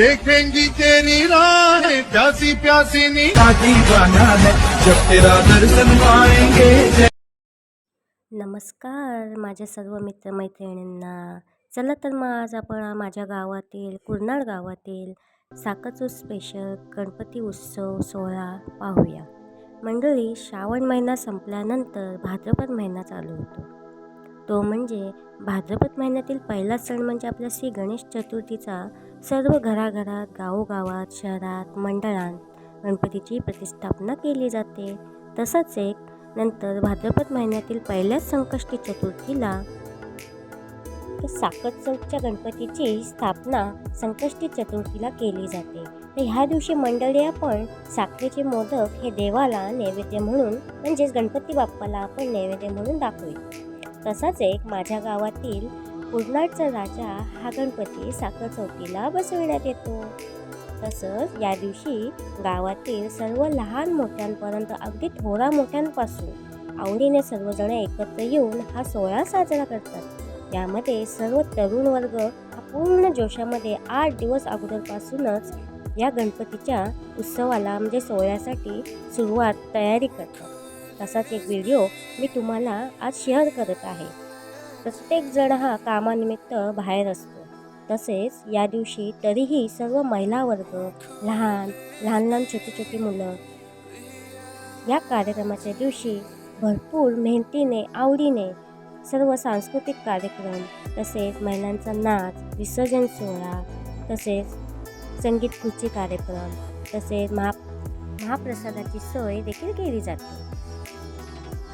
देखेंगी तेरी राहें प्यासी प्यासी नी। जाना है जब तेरा दर्शन पाएंगे। नमस्कार माझ्या सर्व मित्रमैत्रिणींना. चला तर मग आज आपण माझ्या गावातील कुर्नाड गावातील साकचू स्पेशल गणपती उत्सव सोहळा पाहूया. मंडळी श्रावण महिना संपल्यानंतर भाद्रपद महिना चालू होतो. तो म्हणजे भाद्रपद महिन्यातील पहिला सण म्हणजे आपला श्री गणेश चतुर्थीचा सर्व घराघरात गावोगावात शहरात मंडळात गणपतीची प्रतिष्ठापना केली जाते. तसंच एक नंतर भाद्रपद महिन्यातील पहिल्याच संकष्टी चतुर्थीला साकत चौकच्या गणपतीची स्थापना संकष्टी चतुर्थीला केली जाते. तर ह्या दिवशी मंडळी आपण साखरेचे मोदक हे देवाला नैवेद्य म्हणून म्हणजेच गणपती बाप्पाला आपण नैवेद्य म्हणून दाखवू तसाच एक माझ्या गावातील कुर्नाडचा राजा हा गणपती साखर चौकीला बसविण्यात येतो. तसंच या दिवशी गावातील सर्व लहान मोठ्यांपर्यंत अगदी थोडा मोठ्यांपासून आवडीने सर्वजण एकत्र येऊन हा सोहळा साजरा करतात. यामध्ये सर्व तरुण वर्ग हा पूर्ण जोशामध्ये आठ दिवस अगोदरपासूनच या गणपतीच्या उत्सवाला म्हणजे सोहळ्यासाठी सुरुवात तयारी करतात. तसाच एक व्हिडिओ मी तुम्हाला आज शेअर करत आहे. प्रत्येक जण हा कामानिमित्त बाहेर असतो. तसेच या दिवशी तरीही सर्व महिला वर्ग लहान लहान लहान छोटी छोटी मुलं या कार्यक्रमाच्या दिवशी भरपूर मेहनतीने आवडीने सर्व सांस्कृतिक कार्यक्रम तसेच महिलांचा नाच विसर्जन सोहळा तसेच संगीत खुर्ची कार्यक्रम तसेच महा महाप्रसादाची सोय देखील केली जाते.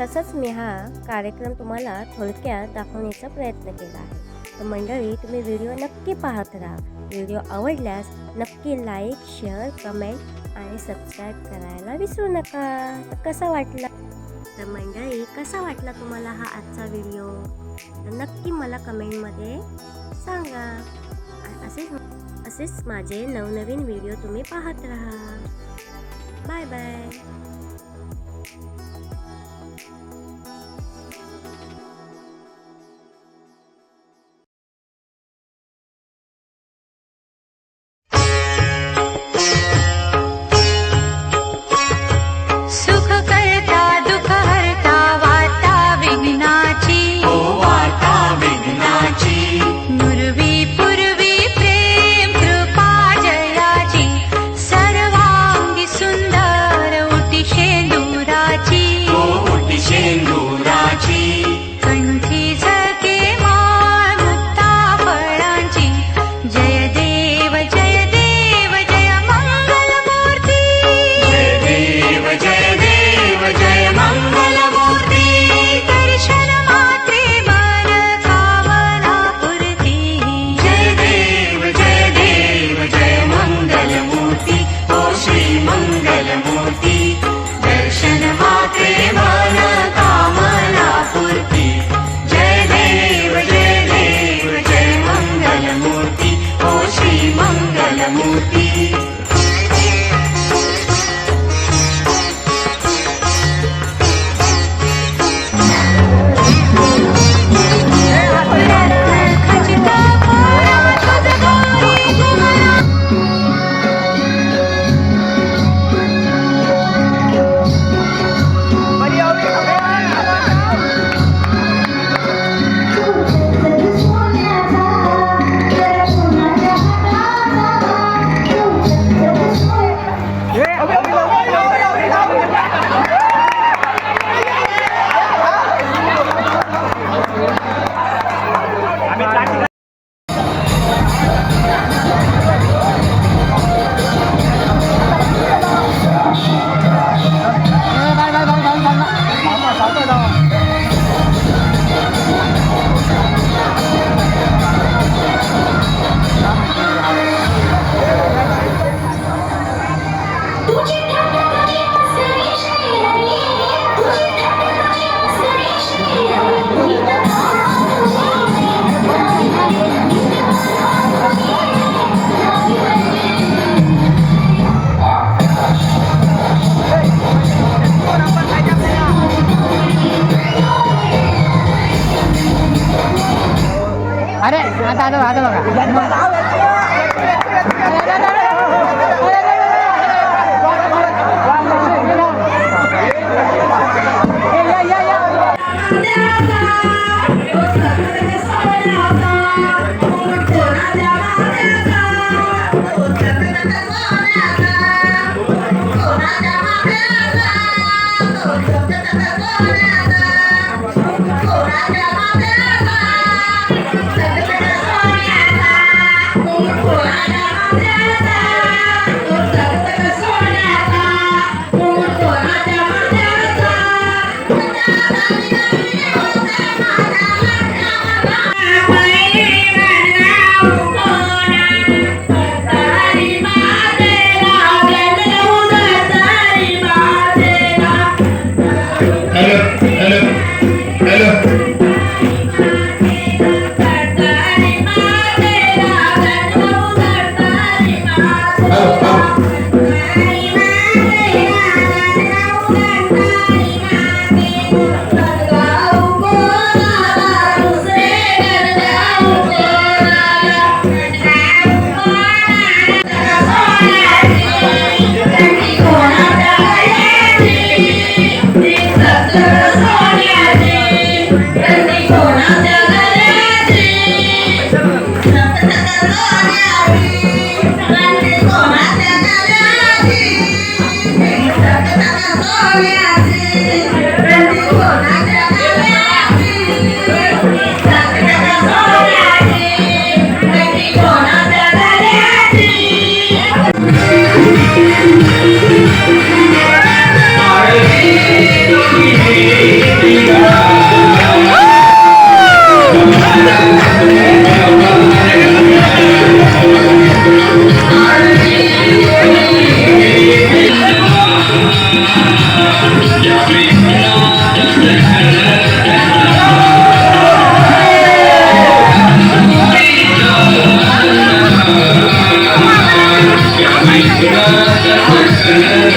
तसंच मी हा कार्यक्रम तुम्हाला थोडक्यात दाखवण्याचा प्रयत्न केला आहे. तर मंडळी तुम्ही व्हिडिओ नक्की पाहत राहा. व्हिडिओ आवडल्यास नक्की लाईक शेअर कमेंट आणि सबस्क्राईब करायला विसरू नका. तर कसा वाटला? तर मंडळी कसा वाटला तुम्हाला हा आजचा व्हिडिओ? तर नक्की मला कमेंटमध्ये सांगा. असेच असेच माझे नवनवीन व्हिडिओ तुम्ही पाहत राहा. Bye bye. Oh, Christmas.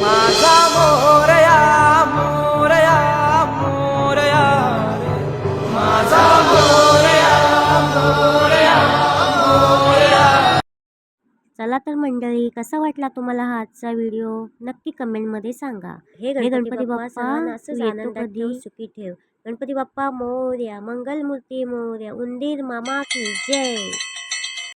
माझा मोरया मोरया मोरया माझा मोरया मोरया मोरया. चला तर मंडळी कसा वाटला तुम्हाला हा आजचा व्हिडिओ? नक्की कमेंटमध्ये सांगा. हे गणपती बाप्पा आनंदात ठेव सुखी ठेव. गणपती बाप्पा मोर्या मंगलमूर्ती मोर्या उंदीर मामा की जय.